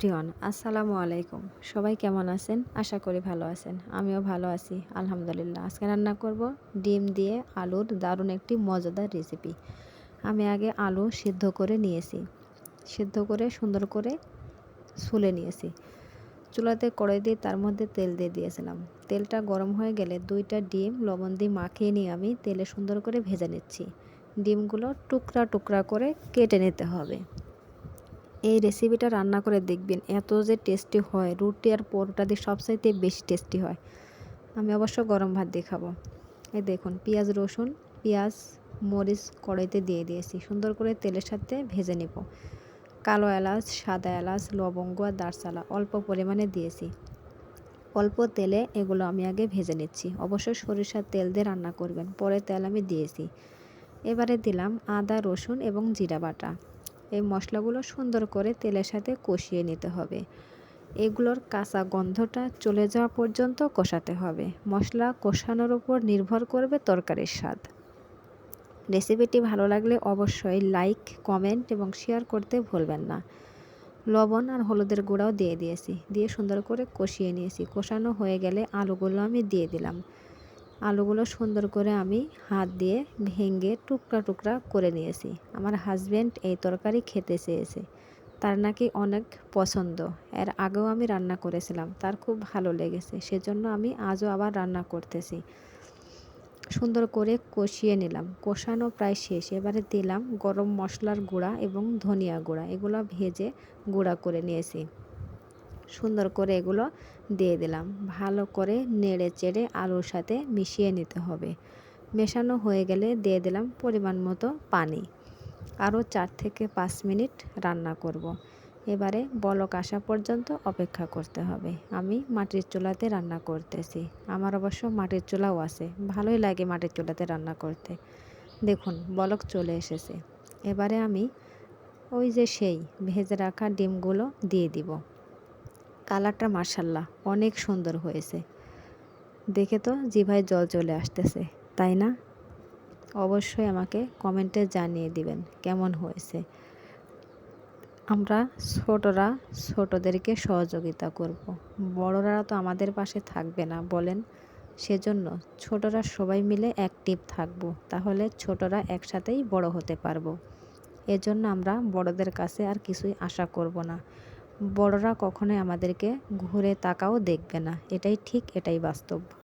Everyone আসসালামু আলাইকুম। সবাই কেমন আছেন? আশা করি ভালো আছেন। আমিও ভালো আছি, আলহামদুলিল্লাহ। আজকে রান্না করব ডিম দিয়ে আলুর দারুণ একটি মজাদার রেসিপি। আমি আগে আলু সিদ্ধ করে নিয়েছি। সিদ্ধ করে সুন্দর করে ছুলে নিয়েছি। চুলাতে কড়াই দিয়ে তার মধ্যে তেল দিয়ে দিয়েছিলাম। তেলটা গরম হয়ে গেলে দুইটা ডিম লবণ দিয়ে মাখিয়ে নিয়ে আমি তেলে সুন্দর করে ভেজে নিচ্ছি। ডিমগুলো টুকরা টুকরা করে কেটে নিতে হবে। এই রেসিপিটা রান্না করে দেখবেন, এত যে টেস্টি হয়। রুটি আর পরোটা দিয়ে সবচাইতে বেশি টেস্টি হয়। আমি অবশ্য গরম ভাত দিয়ে খাব। এই দেখুন, পেঁয়াজ, রসুন, পেঁয়াজ, মরিচ কড়াইতে দিয়ে দিয়েছি। সুন্দর করে তেলের সাথে ভেজে নেব। কালো এলাচ, সাদা এলাচ, লবঙ্গ আর দারচালা অল্প পরিমাণে দিয়েছি। অল্প তেলে এগুলো আমি আগে ভেজে নিচ্ছি। অবশ্যই সরিষার তেল দিয়ে রান্না করবেন। পরে তেল আমি দিয়েছি। এবারে দিলাম আদা, রসুন এবং জিরা বাটা। এই মশলাগুলো সুন্দর করে তেলের সাথে কষিয়ে নিতে হবে। এগুলোর কাঁচা গন্ধটা চলে যাওয়া পর্যন্ত কষাতে হবে। মশলা কষানোর উপর নির্ভর করবে তরকারির স্বাদ। রেসিপিটি ভালো লাগলে অবশ্যই লাইক, কমেন্ট এবং শেয়ার করতে ভুলবেন না। লবণ আর হলুদের গুঁড়াও দিয়ে দিয়েছি। দিয়ে সুন্দর করে কষিয়ে নিয়েছি। কষানো হয়ে গেলে আলুগুলো আমি দিয়ে দিলাম। আলুগুলো সুন্দর করে আমি হাত দিয়ে ভেঙে টুকরা টুকরা করে নিয়েছি। আমার হাজব্যান্ড এই তরকারি খেতে চেয়েছে। তার নাকি অনেক পছন্দ। এর আগেও আমি রান্না করেছিলাম। তার খুব ভালো লেগেছে। সেজন্য আমি আজও আবার রান্না করতেছি। সুন্দর করে কষিয়ে নিলাম। কষানো প্রায় শেষ। এবারে দিলাম গরম মশলার গুঁড়া এবং ধনিয়া গুঁড়া। এগুলো ভেজে গুঁড়া করে নিয়েছি। সুন্দর করে এগুলো দিয়ে দিলাম। ভালো করে নেড়ে চেড়ে আলুর সাথে মিশিয়ে নিতে হবে। মেশানো হয়ে গেলে দিয়ে দিলাম পরিমাণ মতো পানি। আরও চার থেকে পাঁচ মিনিট রান্না করব। এবারে বলক আসা পর্যন্ত অপেক্ষা করতে হবে। আমি মাটির চুলাতে রান্না করতেছি। আমার অবশ্য মাটির চুলাও আছে। ভালোই লাগে মাটির চুলাতে রান্না করতে। দেখুন, বলক চলে এসেছে। এবারে আমি ওই যে সেই ভেজে রাখা ডিমগুলো দিয়ে দিব। কালারটা মার্শাল্লাহ অনেক সুন্দর হয়েছে। দেখে তো জিভায় জল চলে আসতেছে, তাই না? অবশ্যই আমাকে কমেন্টে জানিয়ে দিবেন কেমন হয়েছে। আমরা ছোটরা ছোটদেরকে সহযোগিতা করব। বড়রা তো আমাদের পাশে থাকবে না, বলেন। সেজন্য ছোটরা সবাই মিলে অ্যাক্টিভ থাকব, তাহলে ছোটরা একসাথেই বড় হতে পারব। এজন্য আমরা বড়দের কাছে আর কিছুই আশা করব না। বড়রা কখনোই আমাদেরকে ঘুরে তাকাও দেখবে না। এটাই ঠিক এটাই বাস্তব।